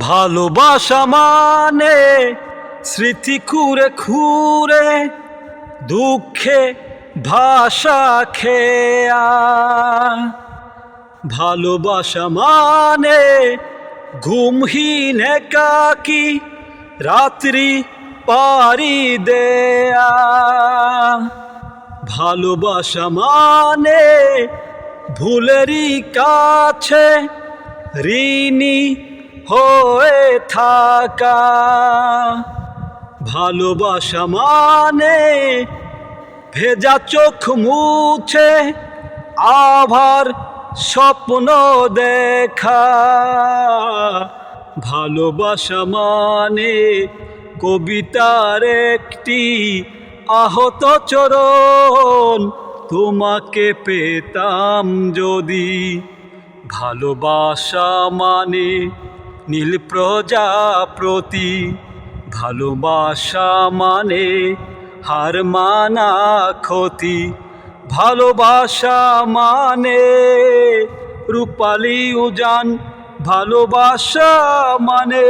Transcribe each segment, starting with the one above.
ভালোবাসা মানে স্মৃতি খুঁড়ে খুঁড়ে, দুঃখে ভাষা খেয়া। ভালোবাসা মানে ঘুমহীন একাকি রাত্রি পারি দেয়া। ভালোবাসা মানে ভুলেরই কাছে ঋণী হয়ে থাকা। ভালোবাসা মানে ভেজা চোখ মুছে আভার স্বপ্ন দেখা। ভালোবাসা মানে কবিতার একটি আহত চরণ। তোমাকে পেতাম যদি। ভালোবাসা মানে নীল প্রজাপ্রতি ভালোবাসা মানে হার মানা ক্ষতি, ভালোবাসা মানে রূপালি উজান, ভালোবাসা মানে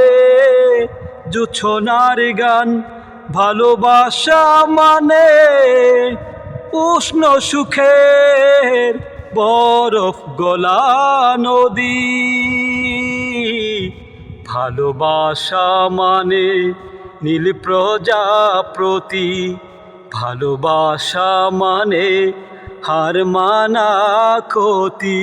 জুছনার গান, ভালোবাসা মানে উষ্ণ সুখের বরফ গলা নদী। ভালোবাসা মানে নীল প্রজাপ্রতি ভালোবাসা মানে হার মানা ক্ষতি।